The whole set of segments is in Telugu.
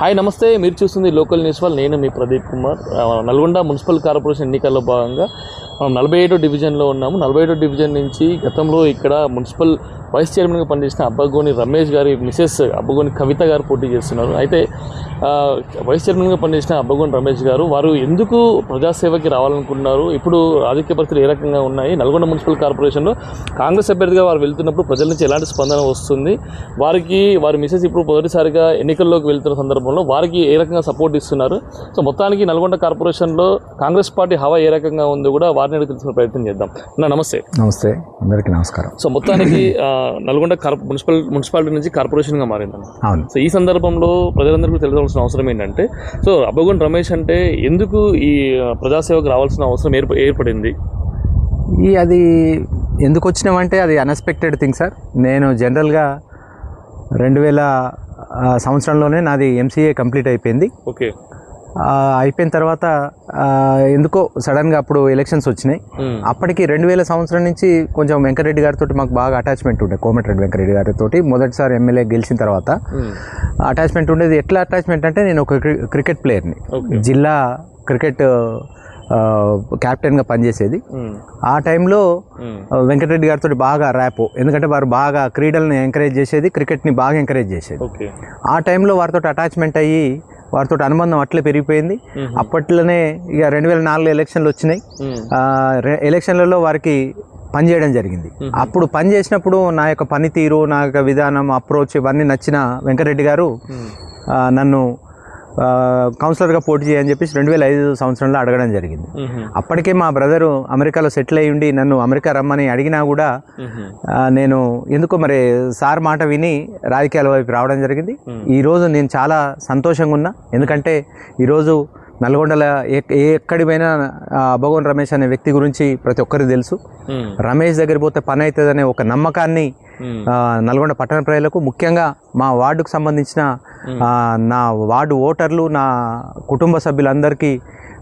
హాయ్ నమస్తే. మీరు చూస్తుంది లోకల్ న్యూస్ వాళ్ళు నేను మీ ప్రదీప్ కుమార్. నల్గొండ మున్సిపల్ కార్పొరేషన్ ఎన్నికల్లో భాగంగా మనం నలభై ఏడో డివిజన్లో ఉన్నాము. నలభై ఏడో డివిజన్ నుంచి గతంలో ఇక్కడ మున్సిపల్ వైస్ చైర్మన్గా పనిచేసిన అబ్బగోని రమేష్ గారి మిసెస్ అబ్బగోని కవిత గారు పోటీ చేస్తున్నారు. అయితే వైస్ చైర్మన్గా పనిచేసిన అబ్బగోని రమేష్ గారు వారు ఎందుకు ప్రజాసేవకి రావాలనుకుంటున్నారు? ఇప్పుడు రాజకీయ పరిస్థితులు ఏ రకంగా ఉన్నాయి? నల్గొండ మున్సిపల్ కార్పొరేషన్లో కాంగ్రెస్ అభ్యర్థిగా వారు వెళ్తున్నప్పుడు ప్రజల నుంచి ఎలాంటి స్పందన వస్తుంది? వారికి వారి మిసెస్ ఇప్పుడు మొదటిసారిగా ఎన్నికల్లోకి వెళ్తున్న సందర్భంలో వారికి ఏ రకంగా సపోర్ట్ ఇస్తున్నారు? సో మొత్తానికి నల్గొండ కార్పొరేషన్లో కాంగ్రెస్ పార్టీ హవా ఏ రకంగా ఉందో కూడా వారిని తెలుసుకునే ప్రయత్నం చేద్దాం. అన్న నమస్తే. నమస్తే. అందరికీ నమస్కారం. సో మొత్తానికి నల్గొండ కార్పొ మున్సిపల్ మున్సిపాలిటీ నుంచి కార్పొరేషన్గా మారిందన్న. అవును. సో ఈ సందర్భంలో ప్రజలందరికీ తెలియవలసిన అవసరం ఏంటంటే సో అబ్బగోన్ రమేష్ అంటే ఎందుకు ఈ ప్రజాసేవకు రావాల్సిన అవసరం ఏర్ప ఏర్పడింది? ఈ అది ఎందుకు వచ్చినామంటే అది అన్ఎక్స్పెక్టెడ్ థింగ్ సార్ నేను జనరల్గా రెండు వేల సంవత్సరంలోనే నాది ఎంసీఏ కంప్లీట్ అయిపోయింది. ఓకే. అయిపోయిన తర్వాత ఎందుకో సడన్గా అప్పుడు ఎలక్షన్స్ వచ్చినాయి. అప్పటికి రెండు వేల సంవత్సరం నుంచి కొంచెం వెంకరెడ్డి గారితో మాకు బాగా అటాచ్మెంట్ ఉండే కోమటిరెడ్డి వెంకరెడ్డి గారితో మొదటిసారి ఎమ్మెల్యే గెలిచిన తర్వాత అటాచ్మెంట్ ఉండేది. ఎట్లా అటాచ్మెంట్ అంటే నేను ఒక క్రి- క్రికెట్ ప్లేయర్ని. జిల్లా క్రికెట్ ఆ, కెప్టెన్గా పనిచేసేది. ఆ టైంలో వెంకటరెడ్డి గారితో బాగా ర్యాప్. ఎందుకంటే వారు బాగా క్రీడల్ని ఎంకరేజ్ చేసేది క్రికెట్ని బాగా ఎంకరేజ్ చేసేది. ఆ టైంలో వారితో అటాచ్మెంట్ అయ్యి వారితో అనుబంధం అట్లే పెరిగిపోయింది. అప్పట్లోనే ఇక రెండు వేల నాలుగు ఎలక్షన్లు వచ్చినాయి. ఎలక్షన్లలో వారికి పనిచేయడం జరిగింది. అప్పుడు పని చేసినప్పుడు నా యొక్క పనితీరు నా యొక్క విధానం అప్రోచ్ ఇవన్నీ నచ్చిన వెంకటరెడ్డి గారు నన్ను కౌన్సిలర్గా పోటీ చేయని చెప్పేసి రెండు వేల ఐదు సంవత్సరంలో అడగడం జరిగింది. అప్పటికే మా బ్రదరు అమెరికాలో సెటిల్ అయ్యి ఉండి నన్ను అమెరికా రమ్మని అడిగినా కూడా నేను ఎందుకో మరి సార్ మాట విని రాజకీయాల వైపు రావడం జరిగింది. ఈరోజు నేను చాలా సంతోషంగా ఉన్నా. ఎందుకంటే ఈరోజు నల్గొండల ఎక్కడి పోయినా ఆ, అభగోన్ రమేష్ అనే వ్యక్తి గురించి ప్రతి ఒక్కరికి తెలుసు. రమేష్ దగ్గర పోతే పని అవుతుందనే ఒక నమ్మకాన్ని నల్గొండ పట్టణ ప్రజలకు ముఖ్యంగా మా వార్డుకు సంబంధించిన ఆ, నా వార్డు ఓటర్లు నా కుటుంబ సభ్యులందరికీ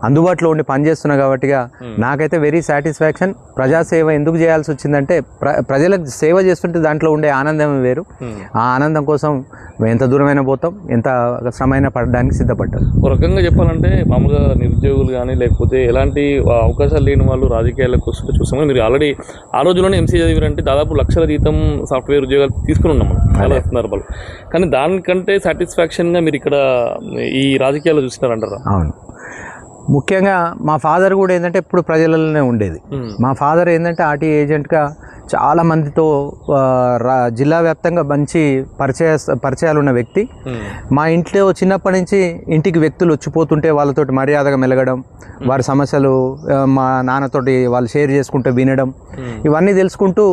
అందుబాటులో ఉండి పనిచేస్తున్నా కాబట్టిగా నాకైతే వెరీ సాటిస్ఫాక్షన్ ప్రజాసేవ ఎందుకు చేయాల్సి వచ్చిందంటే ప్ర ప్రజలకు సేవ చేస్తుంటే దాంట్లో ఉండే ఆనందం వేరు. ఆ ఆనందం కోసం మేము ఎంత దూరమైనా పోతాం ఎంత శ్రమైనా పడడానికి సిద్ధపడ్డాం. ఒక రకంగా చెప్పాలంటే మామూలుగా నిరుద్యోగులు కానీ లేకపోతే ఎలాంటి అవకాశాలు లేని వాళ్ళు రాజకీయాలకు వస్తుంటే కానీ మీరు ఆల్రెడీ ఆ రోజుల్లోనే ఎంసీ చదివారంటే దాదాపు లక్షల జీతం సాఫ్ట్వేర్ ఉద్యోగాలు తీసుకుని ఉన్నాం చాలా సందర్భాలు కానీ దానికంటే సాటిస్ఫాక్షన్గా మీరు ఇక్కడ ఈ రాజకీయాలు చూస్తున్నారంటారా అవును. ముఖ్యంగా మా ఫాదర్ కూడా ఏంటంటే ఎప్పుడు ప్రజలలోనే ఉండేది. మా ఫాదర్ ఏంటంటే ఆర్టీ ఏజెంట్గా చాలా మందితో జిల్లా వ్యాప్తంగా మంచి పరిచయ పరిచయాలు ఉన్న వ్యక్తి. మా ఇంట్లో చిన్నప్పటి నుంచి ఇంటికి వ్యక్తులు వచ్చిపోతుంటే వాళ్ళతోటి మర్యాదగా మెలగడం వారి సమస్యలు మా నాన్నతోటి వాళ్ళు షేర్ చేసుకుంటూ వినడం ఇవన్నీ తెలుసుకుంటూ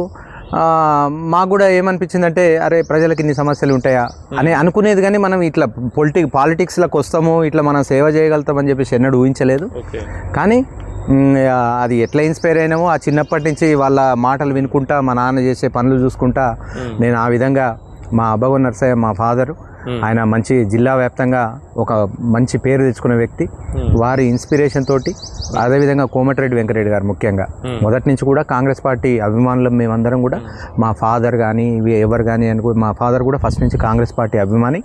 మాకు కూడా ఏమనిపించిందంటే అరే ప్రజలకు ఇన్ని సమస్యలు ఉంటాయా? అని అనుకునేది కానీ మనం ఇట్లా పొలిటిక్ పాలిటిక్స్లోకి వస్తాము ఇట్లా మనం సేవ చేయగలుగుతామని చెప్పేసి ఎన్నడూ ఊహించలేదు. కానీ అది ఎట్లా ఇన్స్పైర్ అయినామో ఆ చిన్నప్పటి నుంచి వాళ్ళ మాటలు వినుకుంటా మా నాన్న చేసే పనులు చూసుకుంటా నేను ఆ విధంగా మా అబ్బగో నర్సయ్య మా ఫాదరు ఆయన మంచి జిల్లా వ్యాప్తంగా ఒక మంచి పేరు తెచ్చుకున్న వ్యక్తి. ఉమ్, వారి ఇన్స్పిరేషన్ తోటి అదేవిధంగా కోమటిరెడ్డి వెంకరెడ్డి గారు ముఖ్యంగా. ఉమ్, మొదటి నుంచి కూడా కాంగ్రెస్ పార్టీ అభిమానులం మేమందరం కూడా మా ఫాదర్ కానీ ఎవరు కానీ అనుకో మా ఫాదర్ కూడా ఫస్ట్ నుంచి కాంగ్రెస్ పార్టీ అభిమాని.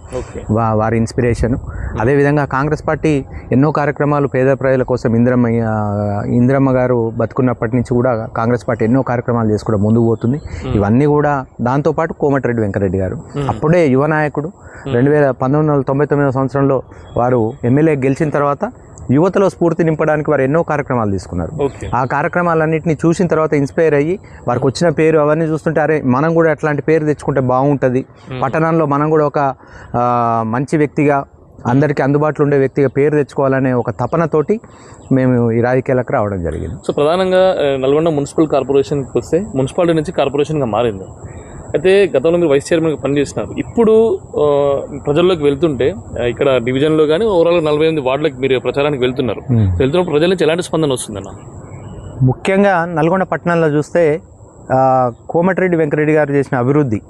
వారి ఇన్స్పిరేషన్. అదేవిధంగా కాంగ్రెస్ పార్టీ ఎన్నో కార్యక్రమాలు పేద ప్రజల కోసం ఇంద్రమ్మ ఇంద్రమ్మ గారు బతుకున్నప్పటి నుంచి కూడా కాంగ్రెస్ పార్టీ ఎన్నో కార్యక్రమాలు చేసి కూడా ముందుకు పోతుంది. ఇవన్నీ కూడా దాంతోపాటు కోమటిరెడ్డి వెంకరెడ్డి గారు. అప్పుడే యువ నాయకుడు. రెండు వేల పంతొమ్మిది వందల తొంభై తొమ్మిదవ సంవత్సరంలో వారు ఎమ్మెల్యే గెలిచిన తర్వాత యువతలో స్ఫూర్తి నింపడానికి వారు ఎన్నో కార్యక్రమాలు తీసుకున్నారు. ఆ కార్యక్రమాలన్నింటినీ చూసిన తర్వాత ఇన్స్పైర్ అయ్యి వారికి వచ్చిన పేరు అవన్నీ చూస్తుంటే అరే మనం కూడా అట్లాంటి పేరు తెచ్చుకుంటే బాగుంటుంది. పట్టణంలో మనం కూడా ఒక మంచి వ్యక్తిగా అందరికీ అందుబాటులో ఉండే వ్యక్తిగా పేరు తెచ్చుకోవాలనే ఒక తపనతోటి మేము ఈ రాజకీయాలకు రావడం జరిగింది. సో ప్రధానంగా నల్గొండ మున్సిపల్ కార్పొరేషన్కి వస్తే మున్సిపాలిటీ నుంచి కార్పొరేషన్గా మారింది. అయితే గతంలో మీరు వైస్ చైర్మన్గా పనిచేసినారు. ఇప్పుడు ప్రజల్లోకి వెళ్తుంటే ఇక్కడ డివిజన్లో కానీ ఓవరాల్ నలభై ఎనిమిది వార్డులకు మీరు ప్రచారానికి వెళ్తున్నారు. వెళ్తున్నప్పుడు ప్రజల నుంచి ఎలాంటి స్పందన వస్తుందన్న? ముఖ్యంగా నల్గొండ పట్టణంలో చూస్తే కోమటిరెడ్డి వెంకరెడ్డి గారు చేసిన అభివృద్ధి.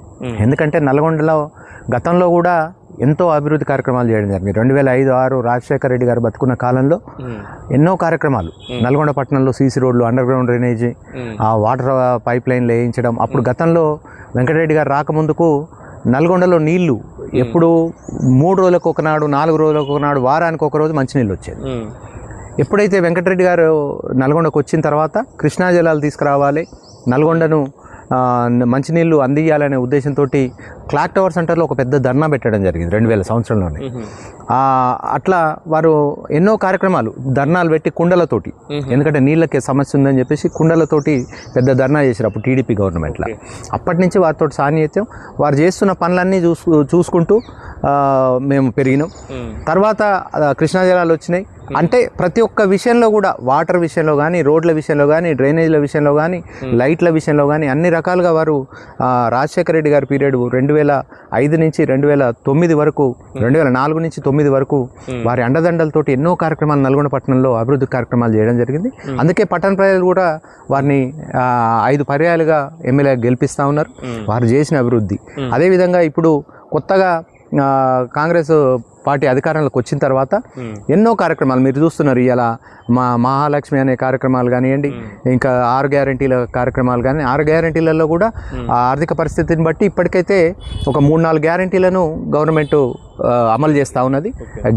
ఎందుకంటే నల్గొండలో గతంలో కూడా ఎంతో అభివృద్ధి కార్యక్రమాలు చేయడం జరిగింది. రెండు వేల ఐదు ఆరు రాజశేఖర రెడ్డి గారు బతుకున్న కాలంలో ఎన్నో కార్యక్రమాలు. నల్గొండ పట్టణంలో సీసీ రోడ్లు అండర్ గ్రౌండ్ డ్రైనేజీ ఆ వాటర్ పైప్ లైన్లు వేయించడం అప్పుడు గతంలో వెంకటరెడ్డి గారు రాకముందుకు నల్గొండలో నీళ్ళు ఎప్పుడు మూడు రోజులకు ఒకనాడు నాలుగు రోజులకు ఒకనాడు వారానికి ఒక రోజు మంచినీళ్ళు వచ్చేది. ఎప్పుడైతే వెంకటరెడ్డి గారు నల్గొండకు వచ్చిన తర్వాత కృష్ణా జలాలు తీసుకురావాలి నల్గొండను మంచినీళ్ళు అందియాలనే ఉద్దేశంతో క్లాక్ టవర్ సెంటర్లో ఒక పెద్ద ధర్నా పెట్టడం జరిగింది రెండు వేల సంవత్సరంలోనే అట్లా వారు ఎన్నో కార్యక్రమాలు ధర్నాలు పెట్టి కుండలతోటి. ఎందుకంటే నీళ్ళకి సమస్య ఉందని చెప్పేసి కుండలతోటి పెద్ద ధర్నా చేశారు అప్పుడు టీడీపీ గవర్నమెంట్లో. అప్పటి నుంచి వారితో సాన్నిహిత్యం వారు చేస్తున్న పనులన్నీ చూసు చూసుకుంటూ మేము పెరిగినాం. తర్వాత కృష్ణా జలాలు వచ్చినాయి అంటే ప్రతి ఒక్క విషయంలో కూడా వాటర్ విషయంలో కానీ రోడ్ల విషయంలో కానీ డ్రైనేజీల విషయంలో కానీ లైట్ల విషయంలో కానీ అన్ని రకాలుగా వారు రాజశేఖర రెడ్డి గారి పీరియడ్ రెండు వేల ఐదు నుంచి రెండు వేల తొమ్మిది వరకు రెండు వేల నాలుగు నుంచి తొమ్మిది వరకు వారి అండదండలతోటి ఎన్నో కార్యక్రమాలు నల్గొండ పట్టణంలో అభివృద్ధి కార్యక్రమాలు చేయడం జరిగింది. అందుకే పట్టణ ప్రజలు కూడా వారిని ఐదు పర్యాలుగా ఎమ్మెల్యే గెలిపిస్తూ ఉన్నారు. వారు చేసిన అభివృద్ధి. అదేవిధంగా ఇప్పుడు కొత్తగా కాంగ్రెస్ పార్టీ అధికారంలోకి వచ్చిన తర్వాత. ఎన్నో కార్యక్రమాలు మీరు చూస్తున్నారు ఇలా మా మహాలక్ష్మి అనే కార్యక్రమాలు కానివ్వండి ఇంకా ఆరు గ్యారంటీల కార్యక్రమాలు కానీ ఆరు గ్యారంటీలలో కూడా ఆ ఆర్థిక పరిస్థితిని బట్టి ఇప్పటికైతే ఒక మూడు నాలుగు గ్యారంటీలను గవర్నమెంట్ అమలు చేస్తూ ఉన్నది.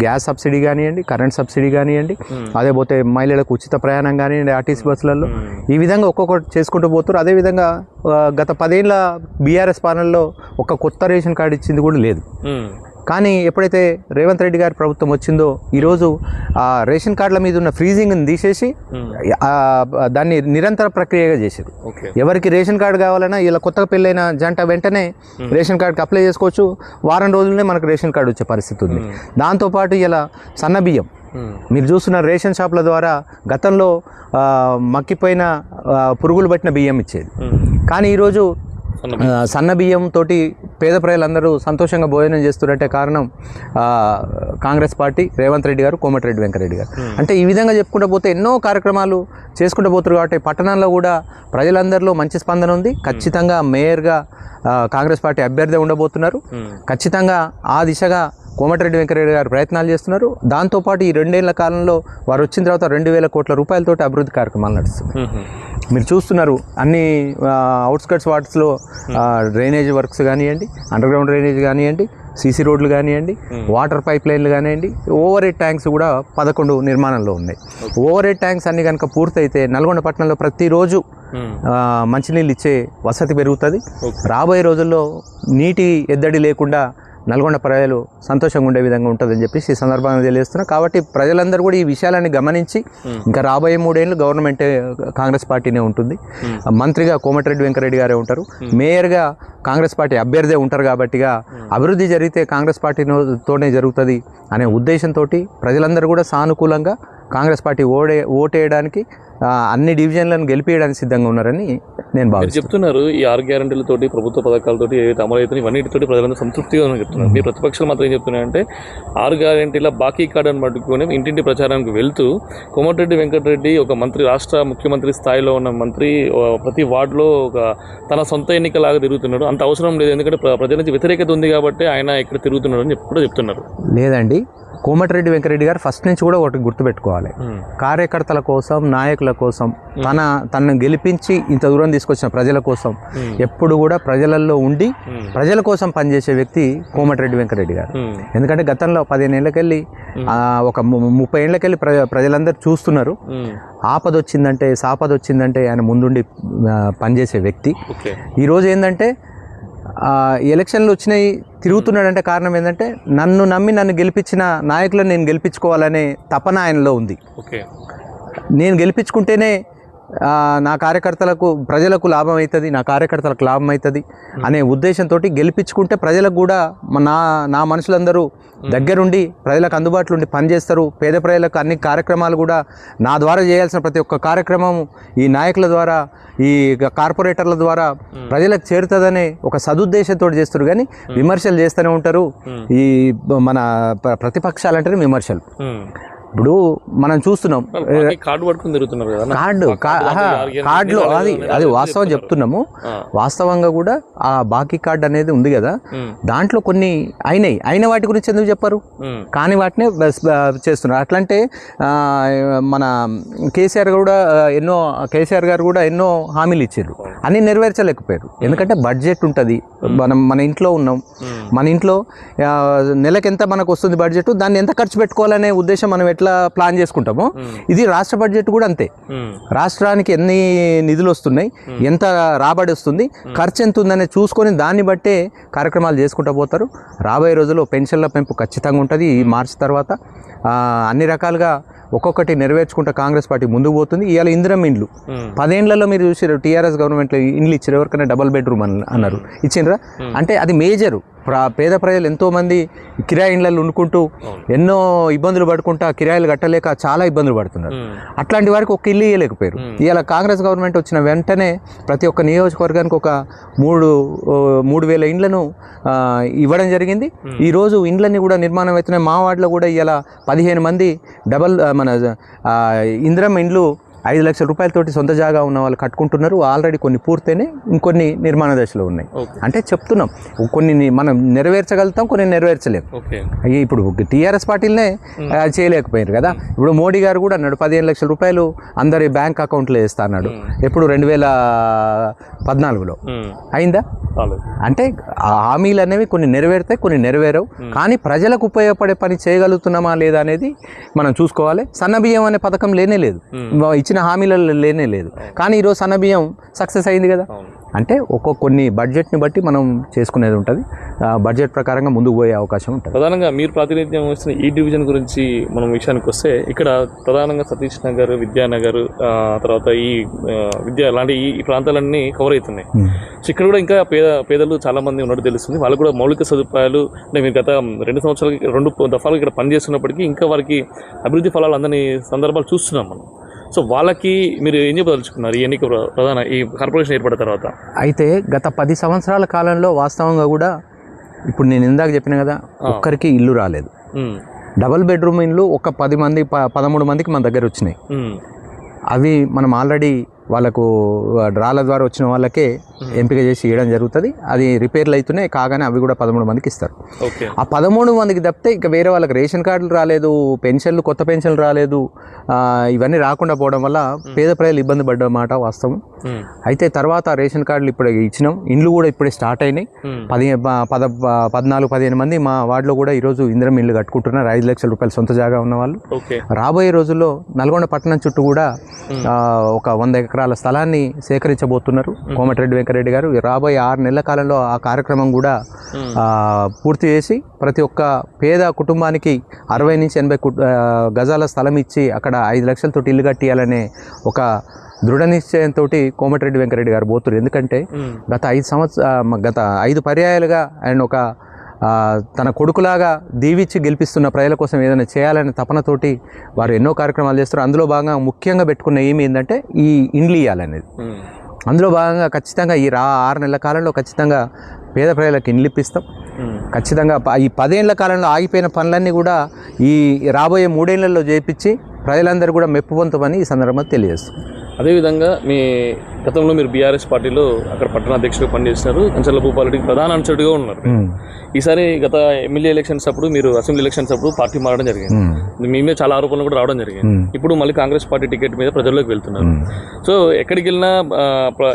గ్యాస్ సబ్సిడీ కానివ్వండి కరెంట్ సబ్సిడీ కానివ్వండి అదే పోతే మహిళలకు ఉచిత ప్రయాణం కానివ్వండి ఆర్టీసీ బస్సులలో. ఈ విధంగా ఒక్కొక్కటి చేసుకుంటూ పోతారు అదేవిధంగా గత పదేళ్ళ బీఆర్ఎస్ పాలనలో ఒక కొత్త రేషన్ కార్డు ఇచ్చింది కూడా లేదు. కానీ ఎప్పుడైతే రేవంత్ రెడ్డి గారి ప్రభుత్వం వచ్చిందో ఈరోజు ఆ రేషన్ కార్డుల మీద ఉన్న ఫ్రీజింగ్ని తీసేసి. ఆ, దాన్ని నిరంతర ప్రక్రియగా చేశారు. ఓకే. ఎవరికి రేషన్ కార్డు కావాలన్నా ఇలా కొత్తగా పెళ్ళైన జంట వెంటనే రేషన్ కార్డుకి అప్లై చేసుకోవచ్చు. వారం రోజులనే మనకు రేషన్ కార్డు వచ్చే పరిస్థితి ఉంది. దాంతోపాటు ఇలా సన్న బియ్యం. ఉమ్. మీరు చూస్తున్న రేషన్ షాప్ల ద్వారా గతంలో మక్కిపోయిన పురుగులు పట్టిన బియ్యం ఇచ్చేది. కానీ ఈరోజు సన్న ఆ, సన్న బియ్యం తోటి పేద ప్రజలందరూ సంతోషంగా భోజనం చేస్తున్నట్టే కారణం కాంగ్రెస్ పార్టీ రేవంత్ రెడ్డి గారు కోమటిరెడ్డి వెంకరెడ్డి గారు. అంటే ఈ విధంగా చెప్పుకుంటూ పోతే ఎన్నో కార్యక్రమాలు చేసుకుంటూ పోతారు కాబట్టి పట్టణంలో కూడా ప్రజలందరిలో మంచి స్పందన ఉంది. ఖచ్చితంగా మేయర్గా కాంగ్రెస్ పార్టీ అభ్యర్థి ఉండబోతున్నారు. ఖచ్చితంగా ఆ దిశగా కోమటిరెడ్డి వెంకరెడ్డి గారు ప్రయత్నాలు చేస్తున్నారు. దాంతోపాటు ఈ రెండేళ్ళ కాలంలో వారు వచ్చిన తర్వాత రెండు వేల కోట్ల రూపాయలతోటి అభివృద్ధి కార్యక్రమాలు నడుస్తున్నాయి. మీరు చూస్తున్నారు అన్ని అవుట్స్కట్స్ వార్డ్స్లో డ్రైనేజ్ వర్క్స్ కానివ్వండి అండర్ గ్రౌండ్ డ్రైనేజ్ కానివ్వండి సీసీ రోడ్లు కానివ్వండి వాటర్ పైప్ లైన్లు కానివ్వండి ఓవర్ హెడ్ ట్యాంక్స్ కూడా పదకొండు నిర్మాణంలో ఉన్నాయి. ఓవర్ హెడ్ ట్యాంక్స్ అన్ని కనుక పూర్తయితే నల్గొండ పట్టణంలో ప్రతిరోజు మంచినీళ్ళు ఇచ్చే వసతి పెరుగుతుంది. రాబోయే రోజుల్లో నీటి ఎద్దడి లేకుండా నల్గొండ ప్రజలు సంతోషంగా ఉండే విధంగా ఉంటుందని చెప్పేసి ఈ సందర్భంగా తెలియజేస్తున్నా. కాబట్టి ప్రజలందరూ కూడా ఈ విషయాలని గమనించి ఇంకా రాబోయే మూడేళ్ళు గవర్నమెంట్ కాంగ్రెస్ పార్టీనే ఉంటుంది. మంత్రిగా కోమటిరెడ్డి వెంకరెడ్డి గారే ఉంటారు. మేయర్గా కాంగ్రెస్ పార్టీ అభ్యర్థే ఉంటారు కాబట్టిగా అభివృద్ధి జరిగితే కాంగ్రెస్ పార్టీతోనే జరుగుతుంది అనే ఉద్దేశంతో ప్రజలందరూ కూడా సానుకూలంగా కాంగ్రెస్ పార్టీ ఓడే ఓటేయడానికి అన్ని డివిజన్లను గెలిపేయడానికి సిద్ధంగా ఉన్నారని నేను భావిస్తున్నాను చెప్తున్నారు ఈ ఆరు గ్యారంటీలతోటి ప్రభుత్వ పథకాలతోటి ఏదైతే అమలు అవుతున్నాయి ఇవన్నిటితోటి ప్రజలందరూ సంతృప్తిగా ఉందని చెప్తున్నారు మీ ప్రతిపక్షాలు మాత్రం ఏం చెప్తున్నాయంటే ఆరు గ్యారంటీల బాకీ కార్డును పట్టుకొని ఇంటింటి ప్రచారానికి వెళ్తూ కోమటిరెడ్డి వెంకటరెడ్డి ఒక మంత్రి రాష్ట్ర ముఖ్యమంత్రి స్థాయిలో ఉన్న మంత్రి ప్రతి వార్డులో ఒక తన సొంత ఎన్నికలాగా తిరుగుతున్నాడు. అంత అవసరం లేదు. ఎందుకంటే ప్ర- ప్రజల నుంచి వ్యతిరేకత ఉంది కాబట్టి ఆయన ఇక్కడ తిరుగుతున్నాడు అని కూడా చెప్తున్నారు. లేదండి. కోమటిరెడ్డి వెంకరెడ్డి గారు ఫస్ట్ నుంచి కూడా ఒకటి గుర్తుపెట్టుకోవాలి. కార్యకర్తల కోసం నాయకుల కోసం తన తనను గెలిపించి ఇంత దూరం తీసుకొచ్చిన ప్రజల కోసం ఎప్పుడు కూడా ప్రజలలో ఉండి ప్రజల కోసం పనిచేసే వ్యక్తి కోమటిరెడ్డి వెంకరెడ్డి గారు. ఎందుకంటే గతంలో పదిహేను ఏళ్ళకెళ్ళి ఒక ముప్పై ఏళ్ళకెళ్ళి ప్ర ప్రజలందరూ చూస్తున్నారు. ఆపద వచ్చిందంటే సాపద వచ్చిందంటే ఆయన ముందుండి పనిచేసే వ్యక్తి. ఈరోజు ఏంటంటే ఎలక్షన్లు వచ్చినాయి తిరుగుతున్నాడంటే కారణం ఏంటంటే నన్ను నమ్మి నన్ను గెలిపించిన నాయకులను నేను గెలిపించుకోవాలనే తపన ఆయనలో ఉంది. నేను గెలిపించుకుంటేనే నా కార్యకర్తలకు ప్రజలకు లాభం అవుతుంది నా కార్యకర్తలకు లాభం అవుతుంది అనే ఉద్దేశంతో గెలిపించుకుంటే ప్రజలకు కూడా నా నా మనుషులందరూ దగ్గరుండి ప్రజలకు అందుబాటులో ఉండి పనిచేస్తారు. పేద ప్రజలకు అన్ని కార్యక్రమాలు కూడా నా ద్వారా చేయాల్సిన ప్రతి ఒక్క కార్యక్రమం ఈ నాయకుల ద్వారా ఈ కార్పొరేటర్ల ద్వారా ప్రజలకు చేరుతుందనే ఒక సదుద్దేశంతో చేస్తారు కానీ విమర్శలు చేస్తూనే ఉంటారు. ఈ మన ప్ర- ప్రతిపక్షాలంటేనే విమర్శలు. ఇప్పుడు మనం చూస్తున్నాం కార్డు పట్టుకుని తిరుగుతున్నారు కదా అన్న? కార్డు కార్డులో అది అది వాస్తవం చెప్తున్నాము. వాస్తవంగా కూడా ఆ బాకీ కార్డు అనేది ఉంది కదా. దాంట్లో కొన్ని అయినాయి. అయిన వాటి గురించి ఎందుకు చెప్పారు. కాని వాటినే చేస్తున్నారు. అట్లంటే మన కేసీఆర్ కూడా ఎన్నో కేసీఆర్ గారు కూడా ఎన్నో హామీలు ఇచ్చారు. అని నెరవేర్చలేకపోయారు. ఎందుకంటే బడ్జెట్ ఉంటుంది. మనం మన ఇంట్లో ఉన్నాం. మన ఇంట్లో ఆ, నెలకి ఎంత మనకు వస్తుంది బడ్జెట్? దాన్ని ఎంత ఖర్చు పెట్టుకోవాలనే ఉద్దేశం మనం ఎట్లా ప్లాన్ చేసుకుంటామో. ఇది రాష్ట్ర బడ్జెట్ కూడా అంతే. రాష్ట్రానికి ఎన్ని నిధులు వస్తున్నాయి ఎంత రాబడి వస్తుంది ఖర్చు ఎంత ఉందనే చూసుకొని దాన్ని బట్టే కార్యక్రమాలు చేసుకుంటూ పోతారు. రాబోయే రోజుల్లో పెన్షన్ల పెంపు ఖచ్చితంగా ఉంటుంది. ఈ మార్చి తర్వాత అన్ని రకాలుగా ఒక్కొక్కటి నెరవేర్చుకుంటూ కాంగ్రెస్ పార్టీ ముందుకు పోతుంది. ఇవాళ ఇందిరం ఇండ్లు. పదేళ్ళలో మీరు చూసారు టీఆర్ఎస్ గవర్నమెంట్లో ఇండ్లు ఇచ్చారు ఎవరికైనా డబల్ బెడ్రూమ్ అని అన్నారు. ఇచ్చిండ్రా? అంటే అది మేజరు. పేద ప్రజలు ఎంతో మంది కిరాయి ఇండ్లలో ఉండుకుంటూ ఎన్నో ఇబ్బందులు పడుకుంటా కిరాయిలు కట్టలేక చాలా ఇబ్బందులు పడుతున్నారు. అట్లాంటి వారికి ఒక ఇల్లు ఇవ్వలేకపోయారు ఇవాళ కాంగ్రెస్ గవర్నమెంట్ వచ్చిన వెంటనే ప్రతి ఒక్క నియోజకవర్గానికి ఒక మూడు మూడు వేల ఇండ్లను ఇవ్వడం జరిగింది. ఈరోజు ఇండ్లన్నీ కూడా నిర్మాణం అవుతున్నాయి. మా వార్డులో కూడా ఇవాళ పదిహేను మంది డబల్ మన ఇందిరం ఇండ్లు ఐదు లక్షల రూపాయలతోటి సొంత జాగా ఉన్న వాళ్ళు కట్టుకుంటున్నారు. ఆల్రెడీ కొన్ని పూర్తయినాయి. ఇంకొన్ని నిర్మాణ దశలో ఉన్నాయి. అంటే చెప్తున్నాం. కొన్ని మనం నెరవేర్చగలుగుతాం కొన్ని నెరవేర్చలేం. ఓకే. అయ్యి ఇప్పుడు టీఆర్ఎస్ పార్టీలనే చేయలేకపోయారు కదా. ఇప్పుడు మోడీ గారు కూడా అన్నాడు పదిహేను లక్షల రూపాయలు అందరి బ్యాంక్ అకౌంట్లో వేస్తా అన్నాడు. ఎప్పుడు రెండు వేల పద్నాలుగులో అయిందా? అంటే ఆ హామీలు అనేవి కొన్ని నెరవేరుతాయి కొన్ని నెరవేరవు. కానీ ప్రజలకు ఉపయోగపడే పని చేయగలుగుతున్నామా లేదా అనేది మనం చూసుకోవాలి. సన్నబియ్యం అనే పథకం లేనే లేదు. ఇచ్చిన హామీలలో లేనే లేదు. కానీ ఈరోజు సన్నబియ్యం సక్సెస్ అయింది కదా? అంటే ఒక్కొక్క కొన్ని బడ్జెట్ని బట్టి మనం చేసుకునేది ఉంటుంది. ఆ బడ్జెట్ ప్రకారంగా ముందుకు పోయే అవకాశం ఉంటుంది. ప్రధానంగా మీరు ప్రాతినిధ్యం వహిస్తున్న ఈ డివిజన్ గురించి మనం విషయానికి వస్తే ఇక్కడ ప్రధానంగా సతీష్ నగర్ విద్యానగర్ తర్వాత ఈ విద్యా లాంటి ఈ ప్రాంతాలన్నీ కవర్ అవుతున్నాయి. సో ఇక్కడ కూడా ఇంకా పేద పేదలు చాలా మంది ఉన్నట్టు తెలుస్తుంది. వాళ్ళకు కూడా మౌలిక సదుపాయాలు అంటే మీరు గత రెండు సంవత్సరాలకి రెండు దఫాలు ఇక్కడ పనిచేస్తున్నప్పటికీ ఇంకా వారికి అభివృద్ధి ఫలాలు అందని సందర్భాలు చూస్తున్నాం మనం. సో వాళ్ళకి మీరు ఏం చెప్పదలుచుకున్నారు? ఈ ఎన్నిక ప్ర- ప్రధాన ఈ కార్పొరేషన్ ఏర్పడిన తర్వాత? అయితే గత పది సంవత్సరాల కాలంలో వాస్తవంగా కూడా ఇప్పుడు నేను ఇందాక చెప్పిన కదా ఒక్కరికి ఇల్లు రాలేదు. డబల్ బెడ్రూమ్ ఇల్లు ఒక పది మంది ప- పదమూడు మందికి మన దగ్గర వచ్చినాయి. అవి మనం ఆల్రెడీ వాళ్ళకు డ్రాల ద్వారా వచ్చిన వాళ్ళకే ఎంపిక చేసి ఇవ్వడం జరుగుతుంది. అది రిపేర్లు అవుతున్నాయి కాగానే అవి కూడా పదమూడు మందికి ఇస్తారు. ఆ పదమూడు మందికి తప్పితే ఇంకా వేరే వాళ్ళకి రేషన్ కార్డులు రాలేదు పెన్షన్లు కొత్త పెన్షన్లు రాలేదు ఇవన్నీ రాకుండా పోవడం వల్ల పేద ప్రజలు ఇబ్బంది పడ్డ మాట వాస్తవం. అయితే తర్వాత రేషన్ కార్డులు ఇప్పుడే ఇచ్చినాం. ఇండ్లు కూడా ఇప్పుడే స్టార్ట్ అయినాయి. పది పద పద్నాలుగు పదిహేను మంది మా వార్డులో కూడా ఈరోజు ఇందిరం ఇల్లు కట్టుకుంటున్నారు. ఐదు లక్షల రూపాయలు సొంత జాగా ఉన్న వాళ్ళు రాబోయే రోజుల్లో నల్గొండ పట్టణం చుట్టూ కూడా ఒక వంద ఎకరాల స్థలాన్ని సేకరించబోతున్నారు. కోమటిరెడ్డి వెంకరెడ్డి గారు రాబోయే ఆరు నెలల కాలంలో ఆ కార్యక్రమం కూడా పూర్తి చేసి ప్రతి ఒక్క పేద కుటుంబానికి అరవై నుంచి ఎనభై గజాల స్థలం ఇచ్చి అక్కడ ఐదు లక్షలతో ఇల్లు కట్టియాలనే ఒక దృఢ నిశ్చయంతో కోమటిరెడ్డి వెంకరెడ్డి గారు పోతున్నారు. ఎందుకంటే గత ఐదు సంవత్సర గత ఐదు పర్యాయాలుగా ఆయన ఒక తన కొడుకులాగా దీవిచ్చి గెలిపిస్తున్న ప్రజల కోసం ఏదైనా చేయాలనే తపనతోటి వారు ఎన్నో కార్యక్రమాలు చేస్తారు. అందులో భాగంగా ముఖ్యంగా పెట్టుకున్న ఏమి ఏంటంటే ఈ ఇండ్లు ఇవ్వాలనేది అందులో భాగంగా ఖచ్చితంగా ఈ రా ఆరు నెలల కాలంలో ఖచ్చితంగా పేద ప్రజలకు ఇండ్లు ఇప్పిస్తాం. ఉమ్, ఖచ్చితంగా ఈ పదేళ్ళ కాలంలో ఆగిపోయిన పనులన్నీ కూడా ఈ రాబోయే మూడేళ్ళలో చేపించి ప్రజలందరూ కూడా మెప్పు పొందమని ఈ సందర్భంగా తెలియజేస్తాం అదేవిధంగా మీ గతంలో మీరు బీఆర్ఎస్ పార్టీలో అక్కడ పట్టణ అధ్యక్షుడు పనిచేసినారు. కంచర్ల భూపాలరెడ్డికి ప్రధాన అనుచరుడుగా ఉన్నారు. ఈసారి గత ఎమ్మెల్యే ఎలక్షన్స్ అప్పుడు మీరు అసెంబ్లీ ఎలక్షన్స్ అప్పుడు పార్టీ మారడం జరిగింది. మీ మీద చాలా ఆరోపణలు కూడా రావడం జరిగింది. ఇప్పుడు మళ్ళీ కాంగ్రెస్ పార్టీ టికెట్ మీద ప్రజల్లోకి వెళ్తున్నారు. సో ఎక్కడికి వెళ్ళినా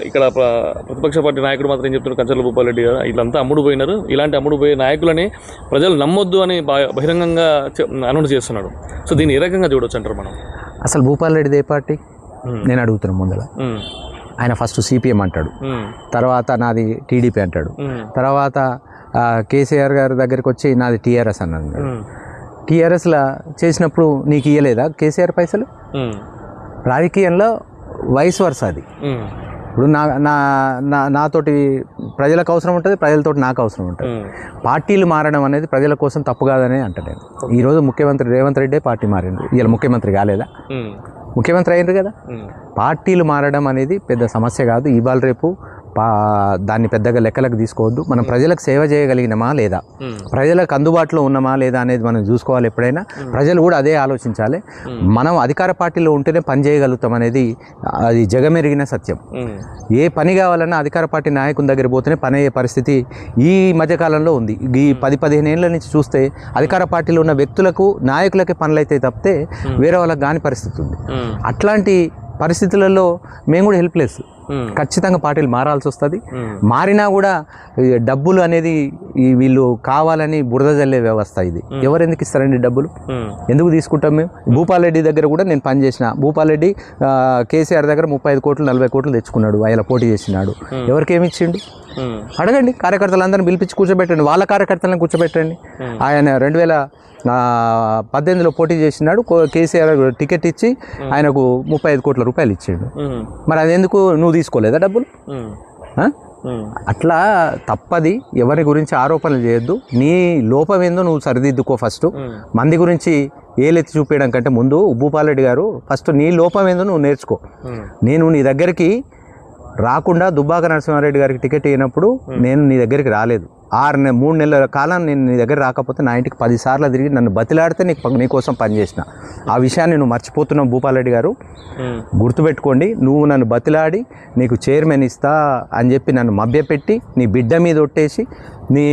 ఇక్కడ ప్ర- ప్రతిపక్ష పార్టీ నాయకుడు మాత్రం ఏం చెప్తున్నారు? కంచర్ల భూపాలరెడ్డి గారు వీళ్ళంతా అమ్ముడు పోయినారు. ఇలాంటి అమ్ముడు పోయే నాయకులని ప్రజలు నమ్మొద్దు అని బా- బహిరంగంగా అనౌన్స్ చేస్తున్నాడు. సో దీన్ని ఏ రకంగా చూడొచ్చు అంటారు మనం? అసలు భూపాల్ రెడ్డిది ఏ పార్టీ. నేను అడుగుతున్నాను ముందర మ్మ్. ఆయన ఫస్ట్ సిపిఎం అంటాడు మ్మ్. తర్వాత నాది టీడీపీ అంటాడు. తర్వాత కేసీఆర్ గారి దగ్గరికి వచ్చి నాది టీఆర్ఎస్ అని అన్నాడు. టీఆర్ఎస్లో చేసినప్పుడు నీకు ఇయ్యలేదా కేసీఆర్ పైసలు. రాజకీయంలో వయసు వరుస అది. ఇప్పుడు నా నా నా నాతోటి ప్రజలకు అవసరం ఉంటుంది ప్రజలతోటి నాకు అవసరం ఉంటుంది. పార్టీలు మారడం అనేది ప్రజల కోసం తప్పు కాదనే అంట నేను ఈరోజు ముఖ్యమంత్రి రేవంత్ రెడ్డే పార్టీ మారిండు ఇలా ముఖ్యమంత్రి కాలేదా. ముఖ్యమంత్రి అయ్యిండ్రు కదా. పార్టీలు మారడం అనేది పెద్ద సమస్య కాదు ఇవాళ రేపు దాన్ని పెద్దగా లెక్కలకు తీసుకోవద్దు. మనం ప్రజలకు సేవ చేయగలిగినమా లేదా. ప్రజలకు అందుబాటులో ఉన్నామా లేదా అనేది మనం చూసుకోవాలి ఎప్పుడైనా. ప్రజలు కూడా అదే ఆలోచించాలి. మనం అధికార పార్టీలో ఉంటేనే పని చేయగలుగుతాం అనేది అది జగమెరిగిన సత్యం. ఏ పని కావాలన్నా అధికార పార్టీ నాయకుని దగ్గర పోతేనే పని అయ్యే పరిస్థితి ఈ మధ్యకాలంలో ఉంది. ఈ పది పదిహేను ఏళ్ళ నుంచి చూస్తే అధికార పార్టీలో ఉన్న వ్యక్తులకు నాయకులకే పనులు అయితే తప్పితే వేరే వాళ్ళకి కాని పరిస్థితి ఉంది. అట్లాంటి పరిస్థితులలో మేము కూడా హెల్ప్లెస్ ఉమ్, ఖచ్చితంగా పార్టీలు మారాల్సి వస్తుంది. ఉమ్, మారినా కూడా డబ్బులు అనేది ఈ వీళ్ళు కావాలని బురద జల్లే వ్యవస్థ ఇది. ఎవరు ఎందుకు ఇస్తారండి డబ్బులు? ఎందుకు తీసుకుంటాం మేము? భూపాలరెడ్డి దగ్గర కూడా నేను పని చేసిన. భూపాలరెడ్డి కేసీఆర్ దగ్గర ముప్పై ఐదు కోట్లు నలభై కోట్లు తెచ్చుకున్నాడు. ఆయన పోటీ చేసినాడు. ఎవరికి ఏమి ఇచ్చిండు? అడగండి కార్యకర్తలందరిని పిలిపించి కూర్చోబెట్టండి వాళ్ళ కార్యకర్తలను కూర్చోబెట్టండి. ఆయన రెండు వేల పద్దెనిమిదిలో పోటీ చేసినాడు కేసీఆర్ టికెట్ ఇచ్చి ఆయనకు ముప్పై ఐదు కోట్ల రూపాయలు ఇచ్చిండు. మరి అది ఎందుకు నువ్వు తీసుకోలేదా డబ్బులు? అట్లా తప్పది ఎవరి గురించి ఆరోపణలు చేయొద్దు. నీ లోపం ఏందో నువ్వు సరిదిద్దుకో ఫస్ట్ మంది గురించి ఏలెత్తి చూపించడం కంటే ముందు భూపాలరెడ్డి గారు ఫస్ట్ నీ లోపం ఏందో నువ్వు నేర్చుకో. నేను నీ దగ్గరికి రాకుండా దుబ్బాక నరసింహారెడ్డి గారికి టికెట్ ఇవ్వనప్పుడు నేను నీ దగ్గరికి రాలేదు. ఆరు నె మూడు నెలల కాలం నేను నీ దగ్గర రాకపోతే నా ఇంటికి పది సార్లు తిరిగి నన్ను బతిలాడితే నీకు ప- నీకోసం పనిచేసిన ఆ విషయాన్ని నువ్వు మర్చిపోతున్నావు భూపాలరెడ్డి గారు. ఉమ్, గుర్తుపెట్టుకోండి నువ్వు నన్ను బతిలాడి నీకు చైర్మన్ ఇస్తా అని చెప్పి నన్ను మభ్యపెట్టి నీ బిడ్డ మీద ఒట్టేసి నీ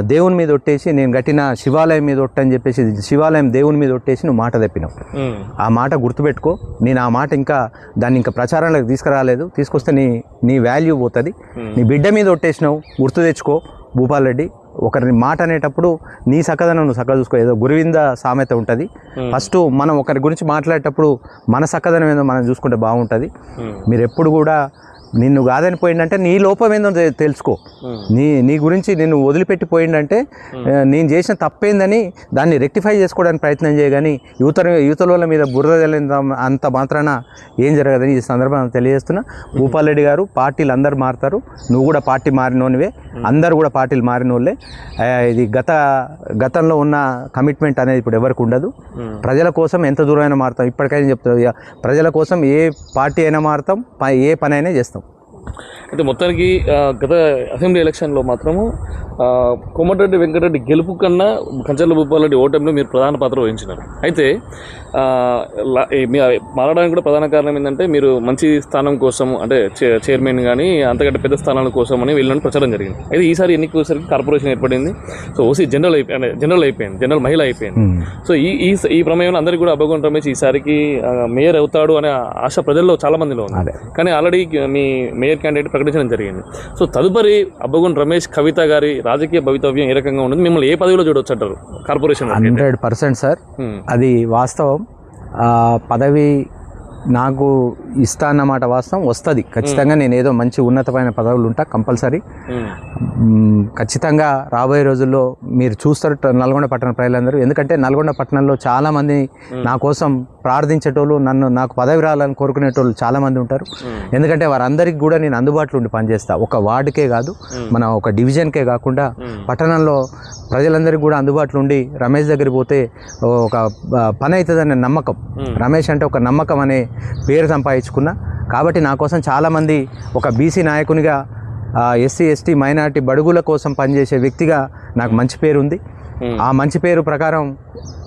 దేవుని మీద ఒట్టేసి నేను కట్టిన శివాలయం మీద ఒట్టని చెప్పేసి శివాలయం దేవుని మీద ఒట్టేసి నువ్వు మాట తప్పినావు. ఆ మాట గుర్తుపెట్టుకో. నేను ఆ మాట ఇంకా దాన్ని ఇంకా ప్రచారంలోకి తీసుకురాలేదు. తీసుకొస్తే నీ నీ వాల్యూ పోతుంది. నీ బిడ్డ మీద ఒట్టేసినావు. గుర్తు తెచ్చుకో. భూపాల్ రెడ్డి ఒకరిని మాట అనేటప్పుడు నీ సకదనం నువ్వు సక్క చూసుకో. ఏదో గురువింద సామెత ఉంటుంది. ఫస్ట్ మనం ఒకరి గురించి మాట్లాడేటప్పుడు మన సక్కదనం ఏదో మనం చూసుకుంటే బాగుంటుంది. మీరు ఎప్పుడు కూడా నిన్ను కాదని పోయిందంటే నీ లోపం ఏందో తెలుసుకో. నీ నీ గురించి నిన్ను వదిలిపెట్టి పోయిందంటే నేను చేసిన తప్పేందని దాన్ని రెక్టిఫై చేసుకోవడానికి ప్రయత్నం చేయగాని యువత యువతల మీద బురద అంత మాత్రాన ఏం జరగదని ఈ సందర్భంగా తెలియజేస్తున్నా. భూపాల్ రెడ్డి గారు పార్టీలు అందరు మారుతారు. నువ్వు కూడా పార్టీ మారినోనివే. అందరు కూడా పార్టీలు మారిన వాళ్ళే ఆ, ఇది గత గతంలో ఉన్న కమిట్మెంట్ అనేది ఇప్పుడు ఎవరికి ఉండదు. ప్రజల కోసం ఎంత దూరమైనా మారుతాం. ఇప్పటికైనా చెప్తాం ప్రజల కోసం ఏ పార్టీ అయినా మారుతాం ప- ఏ పని అయినా చేస్తాం. అయితే మొత్తానికి గత అసెంబ్లీ ఎలక్షన్లో మాత్రము కోమటిరెడ్డి వెంకటరెడ్డి గెలుపు కన్నా కంచర్ల భూపాలరెడ్డి ఓటమిలో మీరు ప్రధాన పాత్ర వహించినారు. అయితే మారడానికి కూడా ప్రధాన కారణం ఏంటంటే మీరు మంచి స్థానం కోసం అంటే చైర్మన్ కానీ అంతకంటే పెద్ద స్థానాల కోసం అని వెళ్ళిన ప్రచారం జరిగింది. అయితే ఈసారి ఎన్నికసరికి కార్పొరేషన్ ఏర్పడింది. సో ఓసీ జనరల్ అయిపోయి అంటే జనరల్ అయిపోయింది జనరల్ మహిళ అయిపోయింది. సో ఈ ఈ ఈ ప్రమేయంలో అందరికీ కూడా అబ్బగొండ రమేష్ ఈసారికి మేయర్ అవుతాడు అనే ఆశ ప్రజల్లో చాలా మందిలో ఉంది. కానీ ఆల్రెడీ మీ మేయర్ క్యాండిడేట్ ప్రకటించడం జరిగింది. సో తదుపరి అబ్బగొండ రమేష్ కవిత గారి రాజకీయ భవితవ్యం ఏ రకంగా ఉంటుంది మిమ్మల్ని ఏ పదవిలో చూడొచ్చు అంటారు? కార్పొరేషన్? Hundred percent sir. అది వాస్తవం. పదవి నాకు ఇస్తా అన్నమాట వాస్తవం వస్తుంది. ఖచ్చితంగా నేను ఏదో మంచి ఉన్నతమైన పదవులు ఉంటా కంపల్సరీ. ఖచ్చితంగా రాబోయే రోజుల్లో మీరు చూస్తారు నల్గొండ పట్టణ ప్రజలందరూ. ఎందుకంటే నల్గొండ పట్టణంలో చాలామంది నా కోసం ప్రార్థించేటోళ్ళు నన్ను నాకు పదవి రావాలని కోరుకునేటోళ్ళు చాలామంది ఉంటారు. ఎందుకంటే వారందరికీ కూడా నేను అందుబాటులో ఉండి పనిచేస్తా. ఒక వార్డుకే కాదు మన ఒక డివిజన్కే కాకుండా పట్టణంలో ప్రజలందరికీ కూడా అందుబాటులో ఉండి రమేష్ దగ్గర పోతే ఒక పని అవుతుందనే నమ్మకం. రమేష్ అంటే ఒక నమ్మకం అనే పేరు సంపాదించుకున్నా. కాబట్టి నా కోసం చాలామంది ఒక బీసీ నాయకునిగా ఎస్సీ ఎస్టీ మైనార్టీ బడుగుల కోసం పనిచేసే వ్యక్తిగా నాకు మంచి పేరు ఉంది ఆ మంచి పేరు ప్రకారం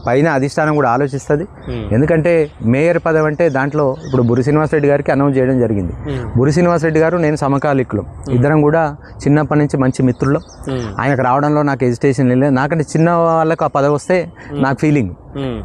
పైన అధిష్టానం కూడా ఆలోచిస్తుంది. ఉమ్, ఎందుకంటే మేయర్ పదవి అంటే దాంట్లో ఇప్పుడు బురి శ్రీనివాసరెడ్డి గారికి అనౌన్స్ చేయడం జరిగింది. ఉమ్, బురి శ్రీనివాసరెడ్డి గారు నేను సమకాలికులం. ఇద్దరం కూడా చిన్నప్పటి నుంచి మంచి మిత్రులం. ఆయనకు రావడంలో నాకు ఎజిటేషన్ లేదు. నాకంటే చిన్న వాళ్ళకు ఆ పదవి వస్తే నాకు ఫీలింగ్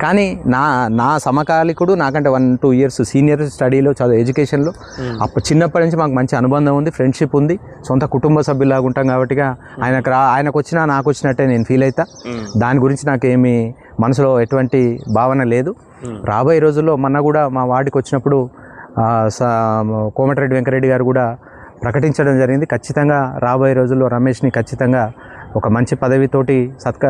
కానీ నా నా సమకాలికుడు నాకంటే వన్ టూ ఇయర్స్ సీనియర్ స్టడీలో చదువు ఎడ్యుకేషన్లో Hmm. అప్పుడు చిన్నప్పటి నుంచి మాకు మంచి అనుబంధం ఉంది ఫ్రెండ్షిప్ ఉంది. సొంత కుటుంబ సభ్యులాగా ఉంటాం కాబట్టి ఆయనకు రా ఆయనకు వచ్చినా నాకు వచ్చినట్టే నేను ఫీల్ అవుతా ఉమ్, దాని గురించి నాకేమీ మనసులో ఎటువంటి భావన లేదు. Hmm. రాబోయే రోజుల్లో మొన్న కూడా మా వార్డుకి వచ్చినప్పుడు కోమటిరెడ్డి వెంకరెడ్డి గారు కూడా ప్రకటించడం జరిగింది. ఖచ్చితంగా రాబోయే రోజుల్లో రమేష్ని ఖచ్చితంగా ఒక మంచి పదవితోటి సత్క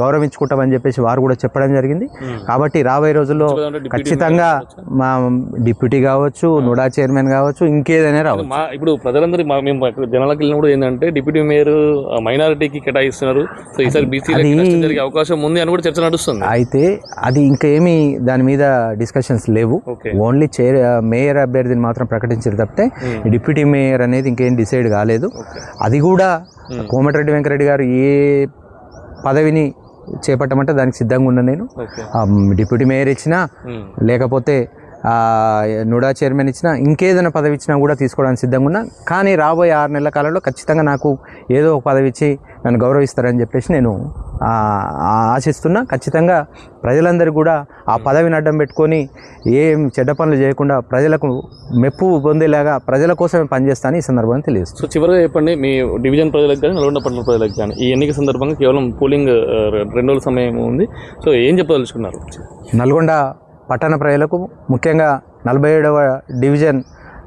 గౌరవించుకుంటామని చెప్పేసి వారు కూడా చెప్పడం జరిగింది. కాబట్టి రాబోయే రోజుల్లో ఖచ్చితంగా మా డిప్యూటీ కావచ్చు నుడా చైర్మన్ కావచ్చు ఇంకేదైనా రావచ్చు. ఇప్పుడు ప్రజలందరూ మేము జనాలకు వెళ్ళినప్పుడు ఏంటంటే డిప్యూటీ మేయర్ మైనారిటీకి కేటాయిస్తున్నారు. సో ఈసారి బీసీ అవకాశం ఉంది అని కూడా చర్చ నడుస్తుంది. అయితే అది ఇంకా ఏమీ దాని మీద డిస్కషన్స్ లేవు. ఓన్లీ చైర్ మేయర్ అభ్యర్థిని మాత్రం ప్రకటించారు తప్పితే. డిప్యూటీ మేయర్ అనేది ఇంకేం డిసైడ్ కాలేదు. అది కూడా. కోమటిరెడ్డి వెంకరెడ్డి గారు ఏ పదవిని చేపట్టమంటే దానికి సిద్ధంగా ఉన్నా నేను. డిప్యూటీ మేయర్ ఇచ్చినా లేకపోతే నుడా చైర్మన్ ఇచ్చినా ఇంకేదైనా పదవి ఇచ్చినా కూడా తీసుకోవడానికి సిద్ధంగా ఉన్నా. కానీ రాబోయే ఆరు నెలల కాలంలో ఖచ్చితంగా నాకు ఏదో ఒక పదవి ఇచ్చి నన్ను గౌరవిస్తారని చెప్పేసి నేను ఆశిస్తున్నా ఖచ్చితంగా ప్రజలందరూ కూడా ఆ పదవిని అడ్డం పెట్టుకొని ఏం చెడ్డ పనులు చేయకుండా ప్రజలకు మెప్పు పొందేలాగా ప్రజల కోసమే పనిచేస్తానని ఈ సందర్భంగా తెలియజేస్తున్నాను. సో చివరిగా చెప్పండి మీ డివిజన్ ప్రజలకు కానీ నల్గొండ పట్టణ ప్రజలకు కానీ ఈ ఎన్నిక సందర్భంగా కేవలం పోలింగ్ రెండు రోజుల సమయం ఉంది. సో ఏం చెప్పదలుచుకున్నారు? నల్గొండ పట్టణ ప్రజలకు ముఖ్యంగా నలభై ఏడవ డివిజన్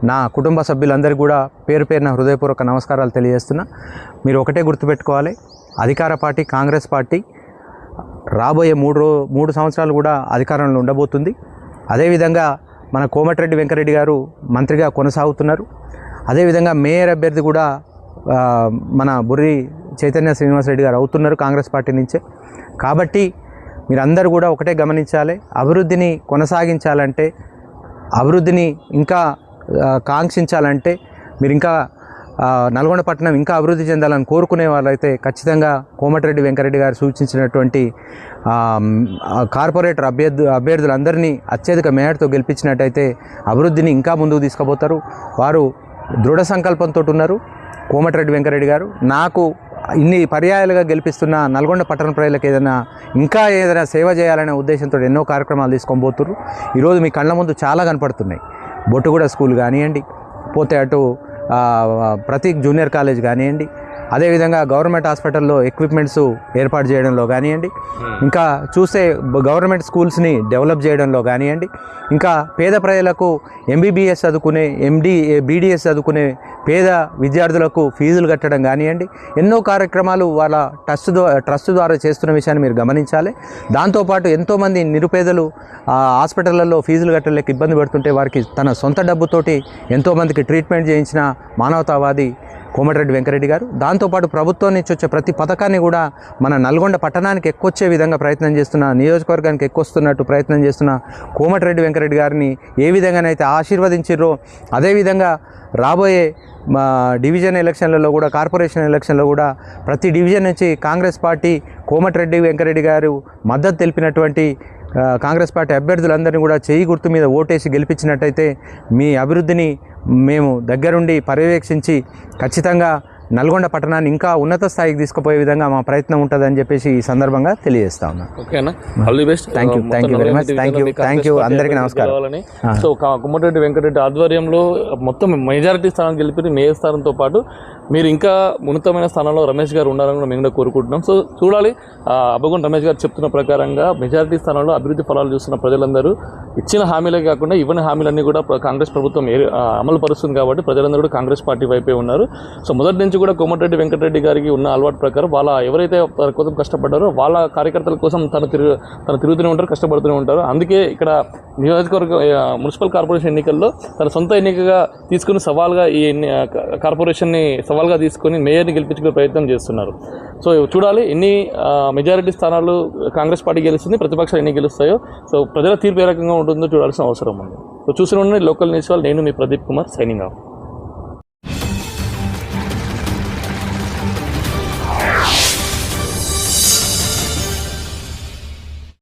నా కుటుంబ సభ్యులందరికీ కూడా పేరు పేరున హృదయపూర్వక నమస్కారాలు తెలియజేస్తున్నా. మీరు ఒకటే గుర్తుపెట్టుకోవాలి అధికార పార్టీ కాంగ్రెస్ పార్టీ రాబోయే మూడు రో మూడు సంవత్సరాలు కూడా అధికారంలో ఉండబోతుంది. అదేవిధంగా మన కోమటిరెడ్డి వెంకరెడ్డి గారు మంత్రిగా కొనసాగుతున్నారు. అదేవిధంగా మేయర్ అభ్యర్థి కూడా మన బుర్రి చైతన్య శ్రీనివాసరెడ్డి గారు అవుతున్నారు కాంగ్రెస్ పార్టీ నుంచే. కాబట్టి మీరందరూ కూడా ఒకటే గమనించాలి. అభివృద్ధిని కొనసాగించాలంటే అభివృద్ధిని ఇంకా కాంక్షించాలంటే మీరు ఇంకా నల్గొండ పట్టణం ఇంకా అభివృద్ధి చెందాలని కోరుకునే వాళ్ళైతే ఖచ్చితంగా కోమటిరెడ్డి వెంకరెడ్డి గారు సూచించినటువంటి కార్పొరేటర్ అభ్యర్థు అభ్యర్థులందరినీ అత్యధిక మేయర్తో గెలిపించినట్టయితే అభివృద్ధిని ఇంకా ముందుకు తీసుకుపోతారు. వారు దృఢ సంకల్పంతో ఉన్నారు. కోమటిరెడ్డి వెంకరెడ్డి గారు నాకు ఇన్ని పర్యాయాలుగా గెలిపిస్తున్న నల్గొండ పట్టణ ప్రజలకు ఏదైనా ఇంకా ఏదైనా సేవ చేయాలనే ఉద్దేశంతో ఎన్నో కార్యక్రమాలు తీసుకొని పోతున్నారు ఈరోజు మీ కళ్ళ ముందు చాలా కనపడుతున్నాయి. బొట్టుగూడ స్కూల్ కానివ్వండి పోతే అటు ప్రతీక్ జూనియర్ కాలేజ్ కానివ్వండి అదేవిధంగా గవర్నమెంట్ హాస్పిటల్లో ఎక్విప్మెంట్స్ ఏర్పాటు చేయడంలో కానివ్వండి ఇంకా చూస్తే గవర్నమెంట్ స్కూల్స్ని డెవలప్ చేయడంలో కానివ్వండి ఇంకా పేద ప్రజలకు ఎంబీబీఎస్ చదువుకునే ఎండి బీడీఎస్ చదువుకునే పేద విద్యార్థులకు ఫీజులు కట్టడం కానివ్వండి ఎన్నో కార్యక్రమాలు వాళ్ళ ట్రస్ట్ ద్వారా ట్రస్ట్ ద్వారా చేస్తున్న విషయాన్ని మీరు గమనించాలి. దాంతోపాటు ఎంతోమంది నిరుపేదలు ఆ, హాస్పిటళ్ళలో ఫీజులు కట్టలేక ఇబ్బంది పడుతుంటే వారికి తన సొంత డబ్బుతోటి ఎంతోమందికి ట్రీట్మెంట్ చేయించిన మానవతావాది కోమటిరెడ్డి వెంకరెడ్డి గారు. దాంతోపాటు ప్రభుత్వం నుంచి వచ్చే ప్రతి పథకాన్ని కూడా మన నల్గొండ పట్టణానికి ఎక్కువచ్చే విధంగా ప్రయత్నం చేస్తున్న నియోజకవర్గానికి ఎక్కువస్తున్నట్టు ప్రయత్నం చేస్తున్న కోమటిరెడ్డి వెంకరెడ్డి గారిని ఏ విధంగానైతే ఆశీర్వదించిర్రో అదేవిధంగా రాబోయే మా డివిజన్ ఎలక్షన్లలో కూడా కార్పొరేషన్ ఎలక్షన్లో కూడా ప్రతి డివిజన్ నుంచి కాంగ్రెస్ పార్టీ కోమటిరెడ్డి వెంకరెడ్డి గారు మద్దతు తెలిపినటువంటి కాంగ్రెస్ పార్టీ అభ్యర్థులందరినీ కూడా చేయి గుర్తు మీద ఓటేసి గెలిపించినట్టయితే మీ అభివృద్ధిని మేము దగ్గరుండి పర్యవేక్షించి ఖచ్చితంగా నల్గొండ పట్టణాన్ని ఇంకా ఉన్నత స్థాయికి తీసుకుపోయే విధంగా మా ప్రయత్నం ఉంటుందని చెప్పేసి ఈ సందర్భంగా తెలియజేస్తా ఉన్నాను ఓకేనా all the best Thank you, thank you very much. Thank you, thank you. అందరికీ నమస్కారం. సో కా- కుమ్మటిరెడ్డి వెంకటరెడ్డి ఆధ్వర్యంలో మొత్తం మెజారిటీ స్థానం గెలిపి మేయర్ స్థానంతో పాటు మీరు ఇంకా ఉన్నతమైన స్థానంలో రమేష్ గారు ఉండాలని కూడా మేము కూడా కోరుకుంటున్నాం. సో చూడాలి. ఆ, అబ్బగొండ రమేష్ గారు చెప్తున్న ప్రకారంగా మెజారిటీ స్థానంలో అభివృద్ధి ఫలాలు చూస్తున్న ప్రజలందరూ ఇచ్చిన హామీలే కాకుండా ఇవ్వని హామీలన్నీ కూడా కాంగ్రెస్ ప్రభుత్వం అమలు పరుస్తుంది కాబట్టి ప్రజలందరూ కూడా కాంగ్రెస్ పార్టీ వైపే ఉన్నారు. సో మొదటి నుంచి కూడా కోమటిరెడ్డి వెంకటరెడ్డి గారికి ఉన్న అలవాటు ప్రకారం వాళ్ళ ఎవరైతే తన కోసం కష్టపడ్డారో వాళ్ళ కార్యకర్తల కోసం తను తిరుగు తను తిరుగుతూనే ఉంటారు కష్టపడుతూనే ఉంటారు. అందుకే ఇక్కడ నియోజకవర్గ మున్సిపల్ కార్పొరేషన్ ఎన్నికల్లో తన సొంత ఎన్నికగా తీసుకుని సవాల్గా ఈ కార్పొరేషన్ని సవాల్గా తీసుకొని మేయర్ని గెలిపించుకునే ప్రయత్నం చేస్తున్నారు. సో చూడాలి ఎన్ని మెజారిటీ స్థానాలు కాంగ్రెస్ పార్టీ గెలుస్తుంది ప్రతిపక్షాలు ఎన్ని గెలుస్తాయో. సో ప్రజల తీర్పు ఏ రకంగా ఉంటుందో చూడాల్సిన అవసరం ఉంది. సో చూసిన లోకల్ న్యూస్ వాళ్ళు నేను మీ ప్రదీప్ కుమార్ సైనింగ్ ఆఫ్.